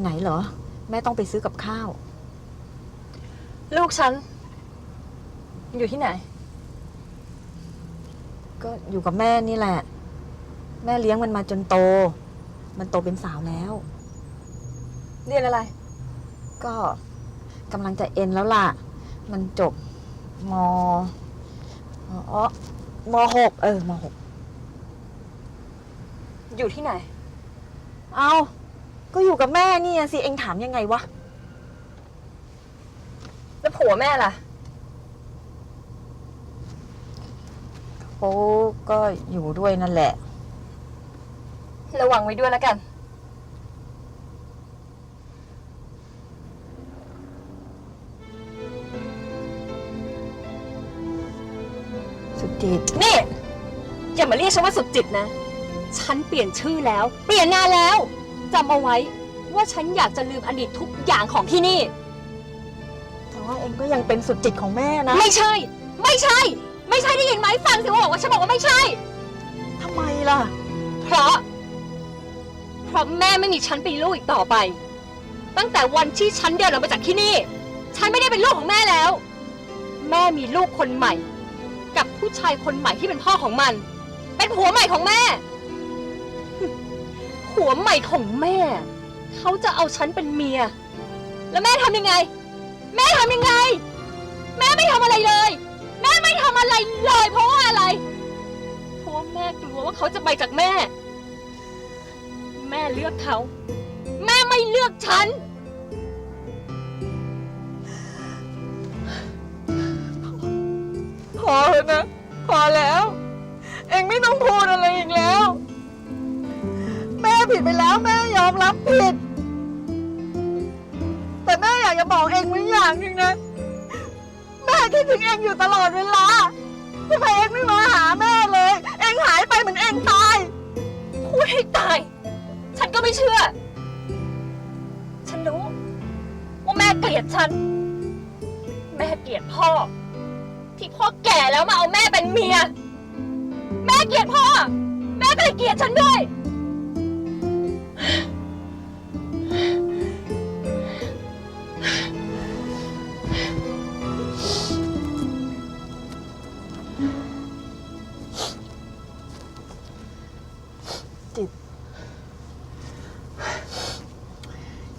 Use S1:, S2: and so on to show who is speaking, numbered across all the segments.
S1: ไหนเหรอ แม่ต้องไปซื้อกับข้าว
S2: ลูกฉัน อยู่ที่ไหน
S1: ก็อยู่กับแม่นี่แหละ แม่เลี้ยงมันมาจนโต มันโตเป็นสาวแล้ว
S2: เรียนอะไร
S1: ก็กำลังจะเอ็นแล้วล่ะ มันจบมอ๋อมหกเออมหก
S2: อยู่ที่ไหน
S1: เอา ก็อยู่กับแม่นี่อะสิ เอ็งถามยังไงวะ
S2: แล้วผัวแม่ล่ะ
S1: โอ้ก็อยู่ด้วยนั่นแหละ
S2: ระวังไว้ด้วยแล้วกัน
S1: สุดจิต
S2: นี่ อย่ามาเรียกฉันว่าสุดจิตนะ ฉันเปลี่ยนชื่อแล้ว เปลี่ยนงานแล้ว จำเอาไว้ ว่าฉันอยากจะลืมอดีตทุกอย่างของที่นี่
S1: แต่ว่าเอ็งก็ยังเป็นสุดจิตของแม่นะ
S2: ไม่ใช่ ไม่ใช่ ไม่ใช่ได้ยินไหมฟังสิว่าบอกว่าฉันบอกว่าไม่ใช่
S1: ทำไมล่ะ
S2: เพราะ เพราะแม่ไม่มีฉันเป็นลูกอีกต่อไป ตั้งแต่วันที่ฉันเดินออกมาจากที่นี่ ฉันไม่ได้เป็นลูกของแม่แล้ว แม่มีลูกคนใหม่ กับผู้ชายคนใหม่ที่เป็นพ่อของมัน เป็นผัวใหม่ของแม่ ผัวใหม่ของแม่ เขาจะเอาฉันเป็นเมีย แล้วแม่ทำยังไง แม่ทำยังไง แม่ไม่ทำอะไรเลย แม่ไม่ทำอะไรเลย เพราะว่าอะไร เพราะว่าแม่กลัวว่าเขาจะไปจากแม่ แม่เลือกเขา แม่ไม่เลือกฉัน
S1: พอแล้วนะ พอแล้ว เอ็งไม่ต้องพูดอะไร ผิดไปแล้วแม่ยอมรับผิด แต่แม่อยากจะบอกเองไว้อย่างหนึ่งนะ แม่คิดถึงเองอยู่ตลอดเวลาทำไมเองไม่มาหาแม่เลย เองหายไปเหมือนเองตาย
S2: พูดให้ตาย ฉันก็ไม่เชื่อ ฉันรู้ ว่าแม่เกลียดฉัน แม่เกลียดพ่อ ที่พ่อแก่แล้วมาเอาแม่เป็นเมีย แม่เกลียดพ่อ แม่ก็เลยเกลียดฉันด้วย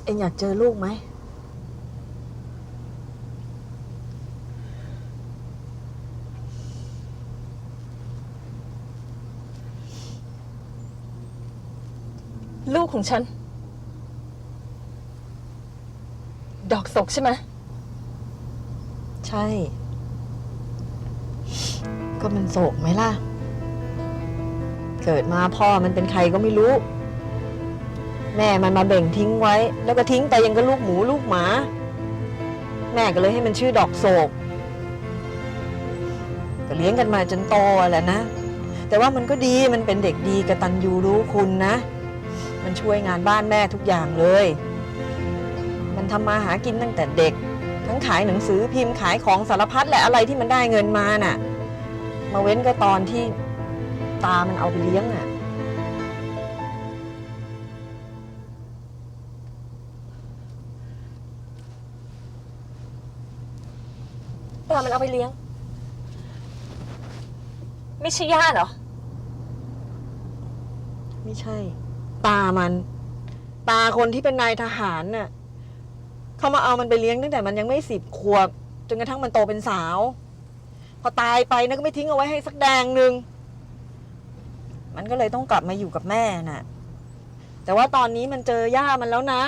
S1: เอ็งอยากเจอลูกไหม
S2: ลูกของฉัน ดอกศกใช่ไหม
S1: ใช่ ก็มันโศกไหมล่ะ เกิดมาพ่อมันเป็นใครก็ไม่รู้ แม่มันมาเบ่งทิ้งไว้ แล้วก็ทิ้งไปยังก็ลูกหมูลูกหมา แม่ก็เลยให้มันชื่อดอกโศกก็เลี้ยงกันมาจนโตแหละนะ แต่ว่ามันก็ดีมันเป็นเด็กดีกระตันยูรู้คุณนะ มันช่วยงานบ้านแม่ทุกอย่างเลย มันทำมาหากินตั้งแต่เด็ก ทั้งขายหนังสือพิมพ์ขายของสารพัดแหละอะไรที่มันได้เงินมาน่ะ มาเว้นก็ตอนที่ตามันเอาไปเลี้ยงอะ
S2: ปลามันเอาไปเลี้ยง ไม่ใช่ญาเหรอ
S1: ไม่ใช่ ตามัน ตาคนที่เป็นนายทหารน่ะเขามาเอามันไปเลี้ยงตั้งแต่มันยังไม่สิบขวบ จนกระทั่งมันโตเป็นสาว พอตายไปนะก็ไม่ทิ้งเอาไว้ให้สักแดงหนึ่งมันก็เลยต้องกลับมาอยู่กับแม่น่ะ แต่ว่าตอนนี้มันเจอย่ามันแล้วนะ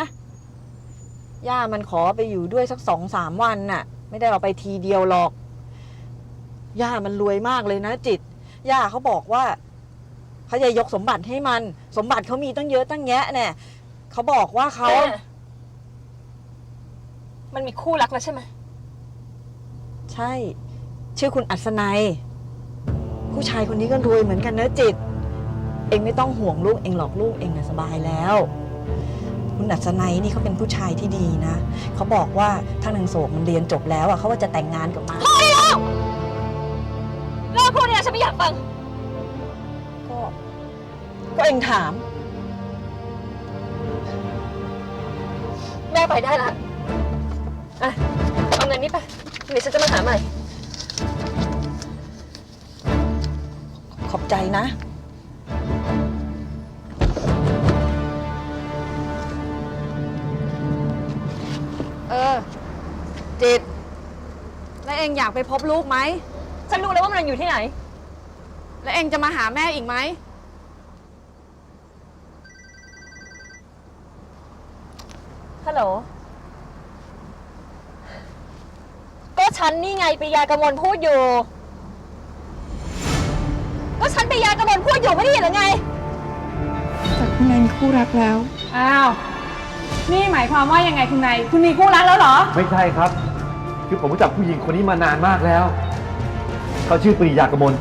S1: ย่ามันขอไปอยู่ด้วยสักสองสามวันน่ะ ไม่ได้เอาไปทีเดียวหรอก ย่ามันรวยมากเลยนะจิต ย่าเขาบอกว่าเขาจะยกสมบัติให้มัน สมบัติเขามีตั้งเยอะตั้งแยะเนี่ยเขาบอกว่าเขา
S2: แม่มันมีคู่รักแล้วใช่ไหม
S1: ใช่ ชื่อคุณอัศนัย ผู้ชายคนนี้ก็รวยเหมือนกันนะจิต เองไม่ต้องห่วงลูกเองหรอกลูกเองนะสบายแล้ว คุณอัศนัยนี่เขาเป็นผู้ชายที่ดีนะ เขาบอกว่าถ้านางโศกมันเรียนจบแล้วอะเขาว่าจะแต่งงานกับมัน
S2: เลิกพูดเนี่ยฉันไม่อยากฟัง
S1: ก็ ก็เองถาม
S2: ม่ไปได้ละอะเอาเงินนี้ไปเดี๋ยวฉันจะมาหาใหม่
S1: ขอบใจนะ จิต แล้วเองอยากไปพบลูกไหม
S2: ฉันรู้แล้วว่ามันอยู่ที่ไหน
S1: แล้วเองจะมาหาแม่อีกไหม
S2: ฮัลโหล ก็ฉันนี่ไงปิยากมลพูดอยู่ ก็ฉันปิยากมลพูดอยู่ไม่ได้ยินหรือไง
S3: แต่คุณนายมีคู่รักแล้ว
S4: อ้าว นี่หมายความว่ายังไงคุณนายคุณมีคู่รักแล้วเหรอ
S5: ไม่ใช่ครับ คือผมรู้จักผู้หญิงคนนี้มานานมากแล้ว เขาชื่อปรียากมล